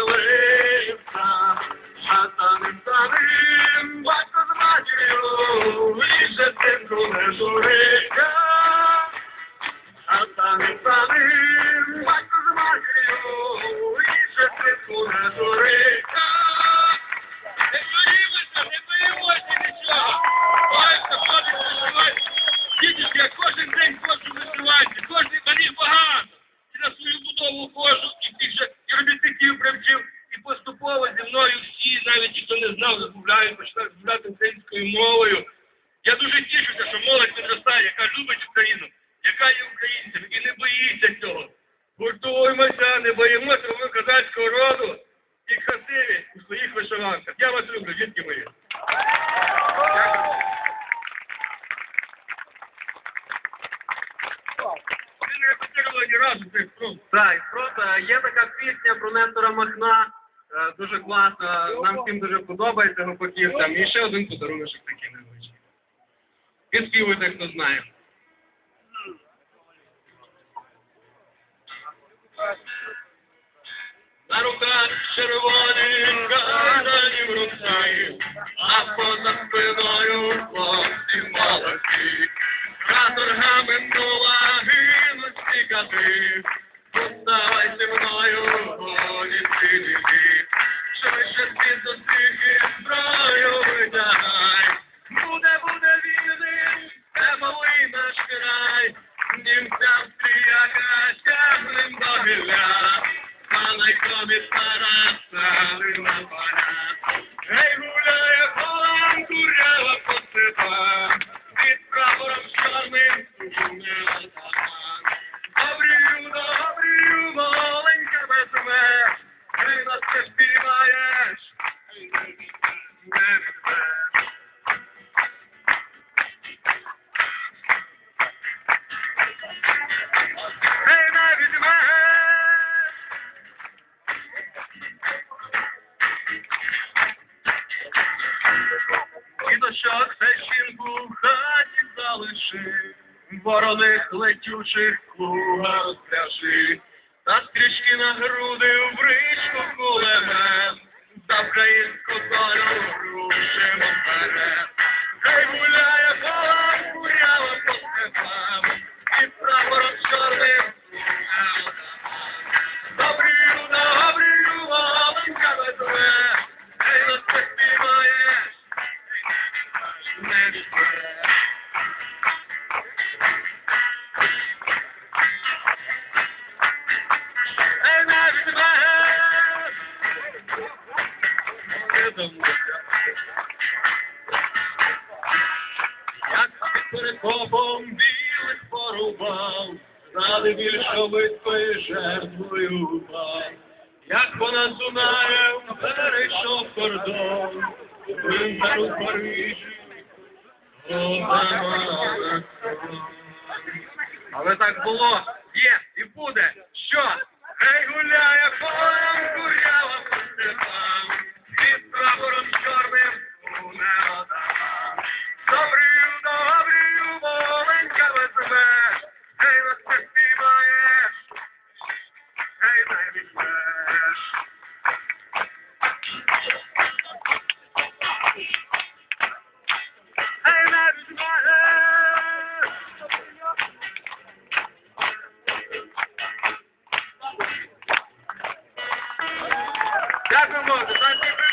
away. Не знав, розмовляють, починають розмовляти українською мовою. Я дуже тішуся, що молодь підростає, яка любить Україну, яка є українцем і не боїться цього. Гуртуємося, не боїмося, бо ми козацького роду і красиві у своїх вишиванках. Я вас люблю, дітки мої. Ви не репетирували ні разу цей фронт. Так, просто є така пісня про Нестора Махна, дуже класна, нам всім дуже подобається його поківцям. І ще один подарунок такий невеличкий. Підспівуйте, хто знає. На руках червоні, кайдані в руці, а поза спиною хлопці молоді. Каторгами минула, гинуть всі кати, Поставай мною, Швидше дощок все жінку в хаті залиши, вороних летючих клуга розпляши, та стрічки на груди в бричку кулемет, перекопом білих порубав, Знали більшовицької жертвою упав. Як понад Дунаєм перейшов кордон, Винтер у Парижі. Але так було, є і буде. Що? Хай гуляє полем on,